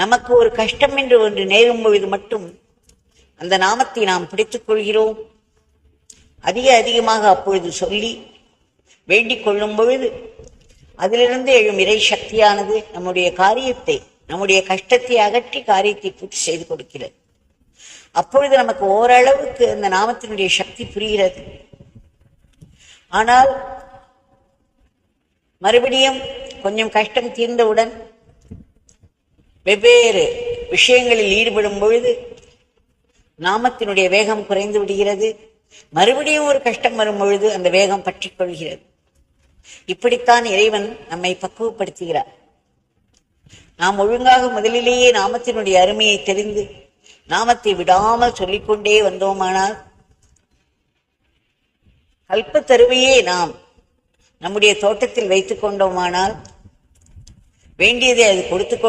நமக்கு ஒரு கஷ்டம் என்று ஒன்று நேரும் பொழுது மட்டும் அந்த நாமத்தை நாம் பிடித்துக் கொள்கிறோம். அதிக அதிகமாக அப்பொழுது சொல்லி வேண்டிக் கொள்ளும் பொழுது அதிலிருந்து எழும் இறை சக்தியானது நம்முடைய காரியத்தை நம்முடைய கஷ்டத்தை அகற்றி காரியத்தை பூர்த்தி செய்து கொடுக்கிறது. அப்பொழுது நமக்கு ஓரளவுக்கு அந்த நாமத்தினுடைய சக்தி புரிகிறது. ஆனால் மறுபடியும் கொஞ்சம் கஷ்டம் தீர்ந்தவுடன் வெவ்வேறு விஷயங்களில் ஈடுபடும் பொழுது நாமத்தினுடைய வேகம் குறைந்து விடுகிறது. மறுபடியும் ஒரு கஷ்டம் வரும் பொழுது அந்த வேகம் பற்றிக் கொள்கிறது. இப்படித்தான் இறைவன் நம்மை பக்குவப்படுத்துகிறார். நாம் ஒழுங்காக முதலிலேயே நாமத்தினுடைய அருமையை தெரிந்து நாமத்தை விடாமல் சொல்லிக்கொண்டே வந்தோமானால் கல்பத்தருவையே நாம் நம்முடைய தோட்டத்தில் வைத்துக் கொண்டோமானால் வேண்டியதை அது கொடுத்து கொண்டு